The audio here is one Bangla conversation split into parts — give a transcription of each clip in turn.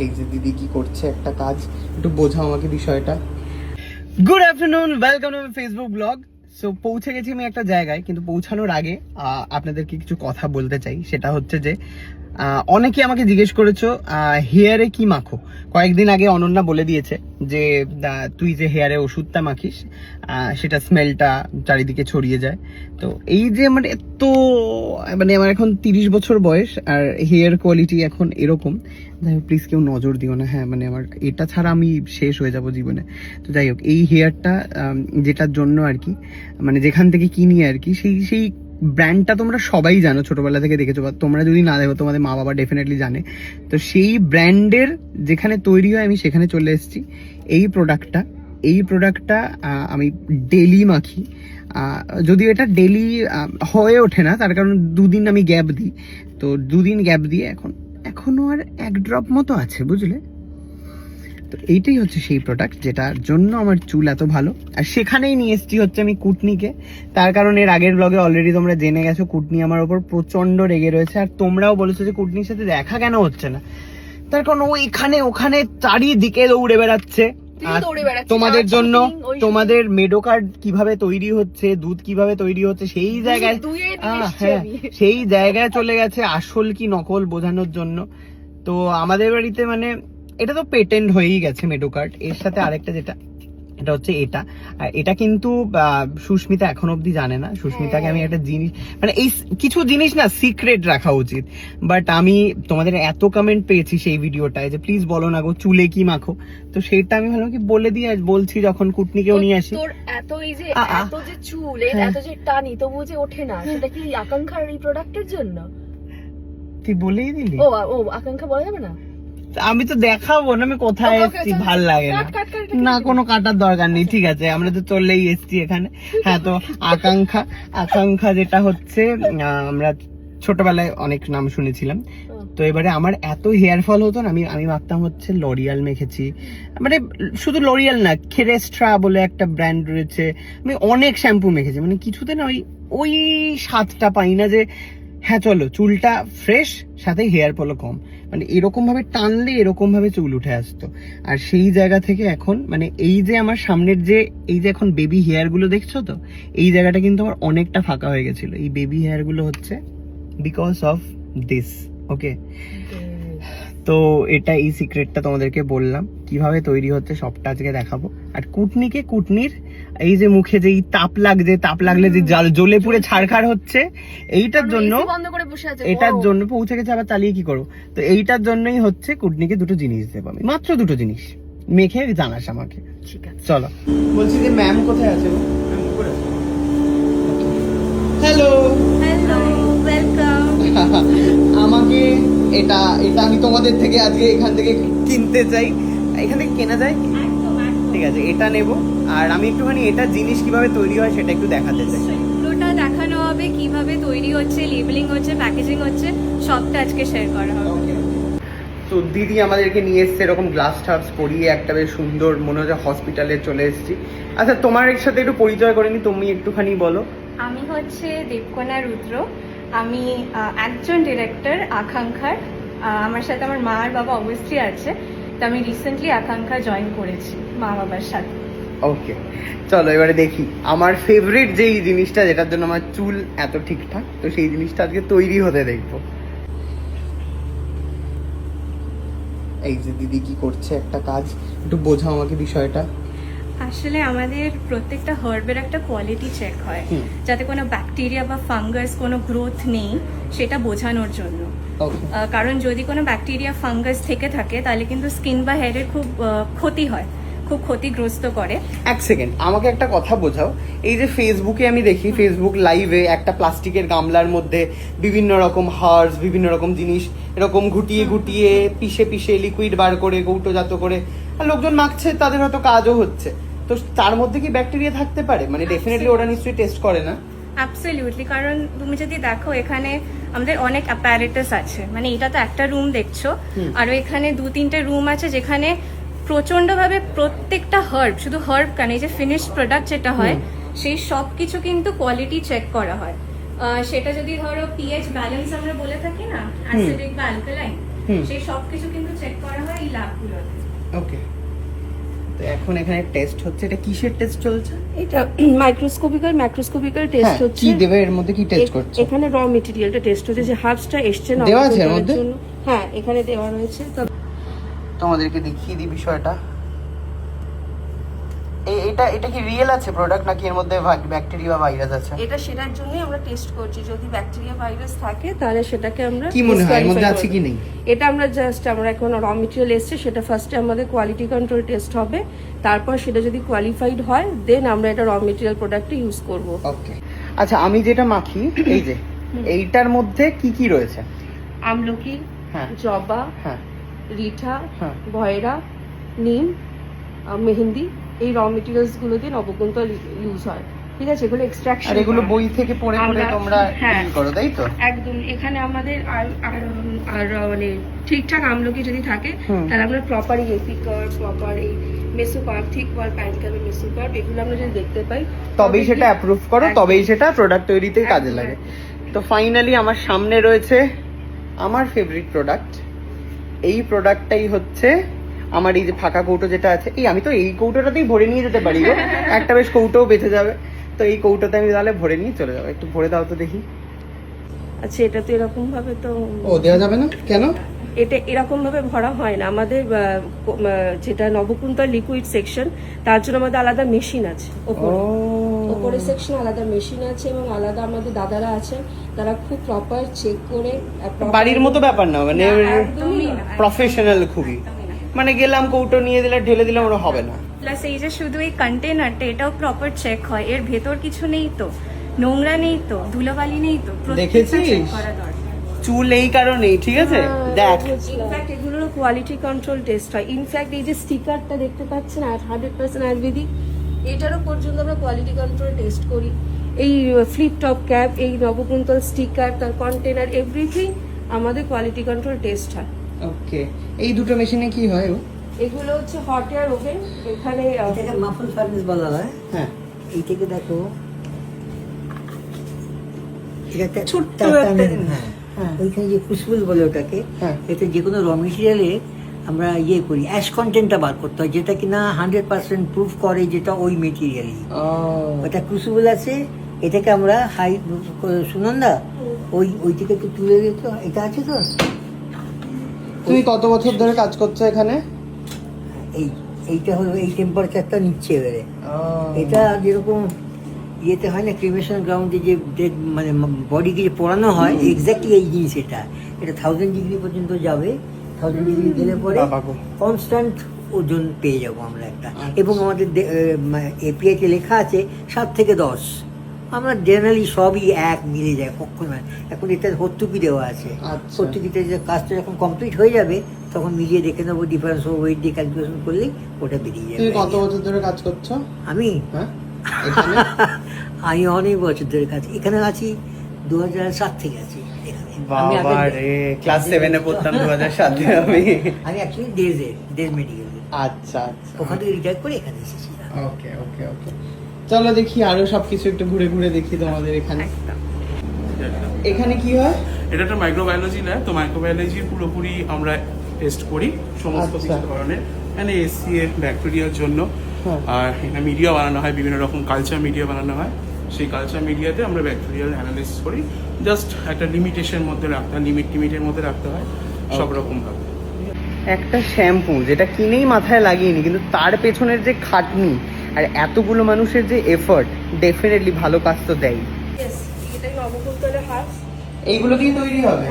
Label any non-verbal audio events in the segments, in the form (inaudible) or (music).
এই যে দিদি কি করছে একটা কাজ, একটু বোঝাও আমাকে বিষয়টা। Good afternoon welcome to Facebook blog so পৌঁছে গেছি আমি একটা জায়গায়, কিন্তু পৌঁছানোর আগে আপনাদেরকে কিছু কথা বলতে চাই। সেটা হচ্ছে যে অনেকে আমাকে জিজ্ঞেস করেছ হেয়ারে কি মাখো? কয়েকদিন আগে অনন্যা বলে দিয়েছে যে তুই যে হেয়ারে ওষুধটা মাখিস সেটা স্মেলটা চারিদিকে ছড়িয়ে যায়। তো, এই যে মানে এত মানে আমার এখন তিরিশ বছর বয়স, আর হেয়ার কোয়ালিটি এখন এরকম যাই হোক প্লিজ কেউ নজর দিও না। হ্যাঁ মানে আমার এটা ছাড়া আমি শেষ হয়ে যাব জীবনে। তো যাই হোক, এই হেয়ারটা যেটার জন্য আর কি মানে যেখান থেকে কিনি আর কি, সেই সেই ব্র্যান্ডটা তোমরা সবাই জানো, ছোটবেলা থেকে দেখেছ, বা তোমরা যদি না দেখো, তোমাদের মা বাবা ডেফিনেটলি জানে। তো সেই ব্র্যান্ডের যেখানে তৈরি হয়, আমি সেখানে চলে এসেছি। এই প্রোডাক্টটা এই প্রোডাক্টটা আমি ডেলি মাখি। যদিও এটা ডেলি হয়ে ওঠে না, তার কারণ দুদিন আমি গ্যাপ দিই। তো দুদিন গ্যাপ দিয়ে এখন এখনও আর এক ড্রপ মতো আছে, বুঝলে? তো এইটাই হচ্ছে সেই প্রোডাক্ট যেটার জন্য আমার চুল এত ভালো। আর সেখানেই নিয়ে এসছি হচ্ছে আমি কুটনিকে। তার কারণ এর আগের ব্লগে অলরেডি তোমরা জেনে গেছো, কুটনি আমার ওপর প্রচণ্ড রেগে রয়েছে। আর তোমরাও বলেছ যে কুটনির সাথে দেখা কেন হচ্ছে না? তার কারণ ও এখানে ওখানে চারিদিকে দৌড়ে বেড়াচ্ছে। তোমাদের জন্য তোমাদের মেডো কার্ড কীভাবে তৈরি হচ্ছে দুধ কীভাবে তৈরি হচ্ছে সেই জায়গায় হ্যাঁ সেই জায়গায় চলে গেছে আসল কি নকল বোঝানোর জন্য। তো আমাদের বাড়িতে মানে এটা তো পেটেন্ট হয়েই গেছে মেডো কার্ড এর সাথে আরেকটা যেটা এটা হচ্ছে এটা। এটা কিন্তু সুস্মিতা এখন অবধি জানে না। সুস্মিতাকে আমি একটা জিনিস মানে এই কিছু জিনিস না সিক্রেট রাখা উচিত। বাট আমি তোমাদের এত কমেন্ট পেয়েছি সেই ভিডিওটায় যে প্লিজ বলো না গো চুলে কি মাখো? তো সেটা আমি ভাবলাম কি বলে দিয়ে বলছি যখন কুটনিকেও নিয়ে আসি। তোর এত এই যে। এত যে চুল হ্যাঁ। এত যে টানি তবু যে ওঠে না সেটা কি আকাঙ্ক্ষার এই প্রোডাক্টের জন্য? তুই বলেই দিলি। ও ও আকাঙ্ক্ষা বলা যাবে না? আমি তো দেখাবো না আমি কোথায় এসেছি ভালো লাগে না। না কোনো কাটার দরকার নেই ঠিক আছে আমরা তো চললেই এসেছি এখানে। হ্যাঁ তো আকাঙ্ক্ষা আকাঙ্ক্ষা যেটা হচ্ছে আমরা ছোটবেলায় অনেক নাম শুনেছিলাম। তো এবারে আমার এত হেয়ার ফল হতো না আমি আমি ভাবতাম হচ্ছে লরিয়াল মেখেছি। মানে শুধু লরিয়াল না খেরেস্ট্রা বলে একটা ব্র্যান্ড রয়েছে। আমি অনেক শ্যাম্পু মেখেছি মানে কিছুতে না ওই ওই স্বাদটা পাই না যে হ্যাঁ চলো চুলটা ফ্রেশ সাথে হেয়ার ফলও কম। মানে এরকমভাবে টানলে এরকম ভাবে চুল উঠে আসতো। আর সেই জায়গা থেকে এখন মানে এই যে আমার সামনের যে এই যে এখন বেবি হেয়ারগুলো দেখছ তো এই জায়গাটা কিন্তু আমার অনেকটা ফাঁকা হয়ে গেছিল। এই বেবি হেয়ারগুলো হচ্ছে বিকজ অফ দিস ওকে তো এটা এই সিক্রেটটা তোমাদেরকে বললাম। কীভাবে তৈরি হচ্ছে সবটা আজকে দেখাবো। আর কুটনিকে কুটনির এই যে মুখে যে এই তাপ লাগছে তাপ লাগলে যে জাল- জ্বলে পুড়ে ছাড়খাড় হচ্ছে এইটার জন্য বন্ধ করে বসে আছে। এটার জন্য পৌঁছে গেছে আবার চালিয়ে কি করব? তো এইটার জন্যই হচ্ছে কুটনিকে দুটো জিনিস দেবো আমি। মাত্র দুটো জিনিস। মেখে জানাস আমাকে। ঠিক আছে। চলো। বলছি যে ম্যাম কোথায় আছে হ্যালো হ্যালো ওয়েলকাম আমাকে এটা এটা আমি তোমাদের থেকে আজকে এখান থেকে কিনতে চাই। এখান থেকে কেনা যায় কি? ঠিক আছে এটা নেব। আর আমি একটুখানি এটা জিনিস কীভাবে তৈরি হয় সেটা একটু দেখাতে চাই। পুরোটা দেখানো হবে কীভাবে তৈরি হচ্ছে লেবেলিং হচ্ছে প্যাকেজিং হচ্ছে সবটা আজকে শেয়ার করা হবে। তো দিদি আমাদেরকে নিয়ে এসছে এরকম গ্লাস টাপস পরিয়ে একটা বেশ সুন্দর মনে হচ্ছে হসপিটালে চলে এসেছি। আচ্ছা তোমার এর সাথে একটু পরিচয় করে নি তুমি একটুখানি বলো। আমি হচ্ছে দেবকোনা রুদ্র। আমি একজন ডিরেক্টর আকাঙ্ক্ষার। আমার সাথে আমার মা আর বাবা অবশ্যই আছে। তো আমি রিসেন্টলি আকাঙ্ক্ষা জয়েন করেছি মা বাবার সাথে। ওকে চলো এবারে দেখি। আমার ফেভারিট যেই জিনিসটা, যেটার জন্য আমার চুল এত ঠিকঠাক, তো সেই জিনিসটা আজকে তৈরি হতে দেখব। এই যে দিদি কি করছে একটা কাজ, একটু বোঝাও আমাকে বিষয়টা। আসলে আমাদের প্রত্যেকটা হার্বের একটা কোয়ালিটি চেক হয়। যাতে কোনো ব্যাকটেরিয়া বা ফাঙ্গাস কোনো গ্রোথ নেই সেটা বোঝানোর জন্য। কারণ যদি কোনো ব্যাকটেরিয়া ফাঙ্গাস থেকে থাকে তাহলে কিন্তু স্কিন বা হেয়ারের খুব ক্ষতি হয়। খুব ক্ষতিগ্রস্ত করে। এক সেকেন্ড আমাকে একটা কথা বোঝাও। এই যে ফেসবুকে আমি দেখি ফেসবুক লাইভে একটা প্লাস্টিকের গামলার মধ্যে বিভিন্ন রকম হার্স বিভিন্ন রকম জিনিস এরকম ঘুটিয়ে ঘুটিয়ে পিষে পিষে লিকুইড বার করে কৌটোজাত করে আর লোকজন মাখছে তাদের হয়তো কাজও হচ্ছে। তো তার মধ্যে কি ব্যাকটেরিয়া থাকতে পারে? মানে ডেফিনেটলি ওরা নিশ্চয়ই টেস্ট করে না। অ্যাবসলিউটলি কারণ তুমি যদি দেখো এখানে আমাদের অনেক অ্যাপারেটাস আছে। মানে এটা তো একটা রুম দেখছ। আর এখানে দু তিনটে রুম আছে যেখানে প্রচন্ডভাবে প্রত্যেকটা হার্ব শুধু হার্ব কেন এই যে ফিনিশ প্রোডাক্ট যেটা হয় সেই সব কিছু কিন্তু কোয়ালিটি চেক করা হয়। সেটা যদি ধরো পিএইচ ব্যালেন্স আমরা বলে থাকি না অ্যাসিডিক বা অ্যালকালাইন সেই সব কিছু কিন্তু চেক করা হয় এই ল্যাবগুলোতে ওকে তো এখন এখানে টেস্ট হচ্ছে। এটা কিসের টেস্ট চলছে? এটা মাইক্রোস্কোপিক্যাল ম্যাক্রোস্কোপিক্যাল হ্যাঁ, টেস্ট হচ্ছে। কি দেবে এর মধ্যে কি টেস্ট করছে? এখানে র মেটেরিয়ালটা টেস্ট হচ্ছে যে হার্বসটা এসছে না দেওয়া আছে এর মধ্যে? হ্যাঁ এখানে দেওয়া রয়েছে। তো তোমাদেরকে দেখিয়ে দিই বিষয়টা। এটা এটা কি রিয়েল আছে প্রোডাক্ট নাকি এর মধ্যে ব্যাকটেরিয়া বা ভাইরাস আছে? এটা সেটার জন্যই আমরা টেস্ট করছি। যদি ব্যাকটেরিয়া ভাইরাস থাকে তাহলে সেটাকে আমরা কি মনে হয়? এর মধ্যে আছে কি নেই? এটা আমরা জাস্ট আমরা এখন র মেটেরিয়াল এসছে সেটা ফার্স্টে আমাদের কোয়ালিটি কন্ট্রোল টেস্ট হবে। তারপর সেটা যদি কোয়ালিফাইড হয় দেন আমরা এটা র মেটেরিয়াল প্রোডাক্টে ইউজ করব। ওকে আচ্ছা আমি যেটা মাখি এই যে এইটার মধ্যে কি কি রয়েছে? আমলকি হ্যাঁ। জবা হ্যাঁ। রিঠা হ্যাঁ। ভয়রা নিম মেহেন্দি এই র মেটেরিয়ালসগুলো দিয়ে নবকুন্তল ইউজ হয়। ঠিক আছে? এগুলো এক্সট্রাকশন আর এগুলো বই থেকে পড়ে পড়ে তোমরা হ্যাঁ। করো তাই তো? একদম। এখানে আমাদের আর আর মানে ঠিকঠাক আমলকি যদি থাকে। তাহলে আমরা প্রপার এই এপিকার প্রপার এই ঠিক ওয়াল প্যান্টকার্প মেসোকার্প এগুলো আমরা যদি দেখতে পাই তবেই সেটা অ্যাপ্রুভ করো তবেই সেটা প্রোডাক্ট তৈরিতে কাজে লাগে। তো ফাইনালি আমার সামনে রয়েছে আমার ফেভারিট প্রোডাক্ট এই প্রোডাক্টটাই হচ্ছে আমার এই যে ফাঁকা কৌটো যেটা আছে এই আমি তো এই কৌটোটাতেই ভরে নিয়ে যেতে পারি গো। একটা বেশ কৌটোও বেঁচে যাবে। তো এই কৌটোতে আমি তাহলে ভরে নিয়ে চলে যাব। একটু ভরে দাও তো দেখি। আচ্ছা এটা তো এরকম ভাবে তো ও দেওয়া যাবে না? কেন? এটা এরকম ভাবে ভরা হয় না। আমাদের যেটা নবকুন্তল লিকুইড সেকশন তার জন্য আমাদের আলাদা মেশিন আছে ওপরে। ওপরে সেকশন আলাদা মেশিন আছে এবং আলাদা আমাদের দাদারা আছেন তারা খুব প্রপার চেক করে বাড়ির মতো ব্যাপার না মানে প্রফেশনাল খুবই। মানে গেলাম কৌটো নিয়ে দিলে ঢেলে দিলাম ওরা হবে না। প্লাস এই যে শুধু এই কন্টেনারটা এটাও প্রপার চেক হয়। এর ভেতর কিছু নেই তো। নোংরা নেই তো ধুলোবালি নেই তো। দেখেছিস? চুল এই কারণেই ঠিক আছে? হ্যাঁ, দেখ। ইনফ্যাক্ট এগুলোর কোয়ালিটি কন্ট্রোল টেস্ট হয়। ইনফ্যাক্ট এই যে স্টিকারটা দেখতে পাচ্ছেন আর হান্ড্রেড পার্সেন্ট আয়ুর্বেদিক এটারও পর্যন্ত আমরা কোয়ালিটি কন্ট্রোল টেস্ট করি। এই ফ্লিপ টপ ক্যাপ এই নবকুন্তল স্টিকার তার কন্টেনার এভরিথিং আমাদের কোয়ালিটি কন্ট্রোল টেস্ট হয়। ওকে এই দুটো মেশিনে কি হয় ও এগুলো হচ্ছে হট এয়ার ওভেন এখানে এটাকে মাফল ফার্নেস বলা হয়। হ্যাঁ। এই থেকে দেখো। এটা ছোট্ট একটা হ্যাঁ। হ্যাঁ। ওইখানে যে খুশবুল বলে ওটাকে হ্যাঁ। এতে যে কোনো র মেটেরিয়ালে আমরা ইয়ে করি অ্যাশ কন্টেন্টটা বার করতে হয় যেটা কিনা হান্ড্রেড পার্সেন্ট প্রুফ করে যেটা ওই ওটা ক্রুসিবল আছে এটাকে আমরা হাই সুনন্দা ওই ওই থেকে একটু তুলে দিত এটা আছে তো? তুমি কত বছর ধরে কাজ করছ এখানে? এই এইটা হলো এই টেম্পারেচারটা নিচ্ছে এবারে। এটা যেরকম ইয়েতে হয় না ক্রিমেশন গ্রাউন্ডে যে মানে বডিকে যে পড়ানো হয় এক্স্যাক্টলি এই জিনিস এটা। এটা থাউজেন্ড ডিগ্রি পর্যন্ত যাবে। থাউজেন্ড ডিগ্রি গেলে পরে কনস্ট্যান্ট ওজন পেয়ে যাব আমরা একটা। আচ্ছা। এবং আমাদের এপিআইতে লেখা আছে সাত থেকে দশ। আমরা জেনারেলি সবই এক মিলে যায় কখন এখন এটা হর্তুকি দেওয়া আছে। আচ্ছা। যে কাজটা যখন কমপ্লিট হয়ে যাবে তখন মিলিয়ে দেখে নেব ডিফারেন্স ওয়েট দিয়ে ক্যালকুলেশন করলেই ওটা বেরিয়ে যাবে। তুমি কত বছর ধরে কাজ করছ? আমি? হ্যাঁ। (laughs) আমি অনেক বছর ধরে কাজ এখানে আছি দু হাজার সাত থেকে আছি। এখানে আমি বাবা আগে- রে ক্লাস সেভেনে পড়তাম দু হাজার সাতে আমি। (laughs) আমি অ্যাকচুয়ালি ডেজে ডেজ মেডিকেল আচ্ছা আচ্ছা। ওখান থেকে রিটায়ার করে এখানে এসেছি ওকে ওকে ওকে চলো দেখি আরও সবকিছু একটু ঘুরে ঘুরে দেখি তোমাদের এখানে। এখানে কি হয়? এটা একটা মাইক্রোবায়োলজি ল্যাব তো মাইক্রোবায়োলজি পুরোপুরি আমরা টেস্ট করি সমস্ত আচ্ছা। কিছু ধরনের। এখানে এসসি এর ব্যাকটেরিয়ার জন্য। হ্যাঁ। আর এখানে মিডিয়া বানানো হয় বিভিন্ন রকম কালচার মিডিয়া বানানো হয়। সেই কালচার মিডিয়াতে আমরা ব্যাকটেরিয়াল অ্যানালিসিস করি। জাস্ট একটা লিমিটেশন মধ্যে রাখতে হয় লিমিট লিমিটের মধ্যে রাখতে হয় সব. রকম ভাবে। একটা শ্যাম্পু যেটা কিনেই মাথায় লাগিয়েনি কিন্তু তার পেছনের যে খাটনি আর এতগুলো মানুষের যে এফর্ট ডেফিনেটলি ভালো কাজ তো দেয়। এইগুলো দিয়ে তৈরি হবে?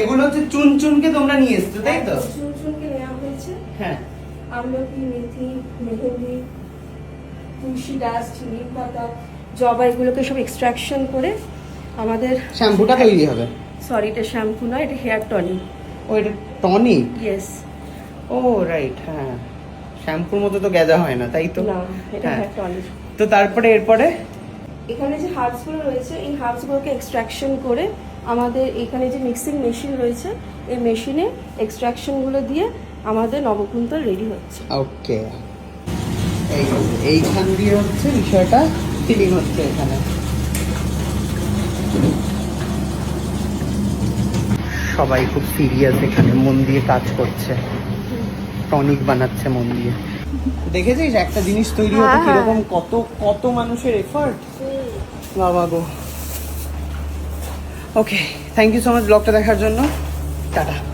এগুলো হচ্ছে চুন চুনকে তোমরা নিয়ে এসছো তাই তো? চুন চুনকে নেওয়া হয়েছে। হ্যাঁ। আমলকি মেথি মেহেন্দি তুলসী ডাস্ট নিম পাতা জবা এগুলোকে সব এক্সট্রাকশন করে আমাদের শ্যাম্পুটা তৈরি হবে? সরি এটা শ্যাম্পু নয় এটা হেয়ার টনিক ও এটা টনিক ইয়েস ও রাইট হ্যাঁ। শ্যাম্পুর মতো তো গেজা হয় না তাই তো? না এটা হ্যাঁ। তো তারপরে এরপরে? এখানে যে হার্বসগুলো রয়েছে এই হার্বসগুলোকে এক্সট্রাকশন করে আমাদের এখানে যে মিক্সিং মেশিন রয়েছে এই মেশিনে এক্সট্রাকশনগুলো দিয়ে আমাদের নবকুন্তল রেডি হচ্ছে। ওকে এই এইখান দিয়ে হচ্ছে বিষয়টা ফিলিং হচ্ছে এখানে। সবাই খুব সিরিয়াস এখানে মন দিয়ে কাজ করছে। টনিক বানাচ্ছে মন দিয়ে। দেখেছিস? একটা জিনিস তৈরি হতে হ্যাঁ। কীরকম? কত কত মানুষের এফার্ট বাবা গো। Okay thank you so much ব্লগটা দেখার জন্য। টাটা।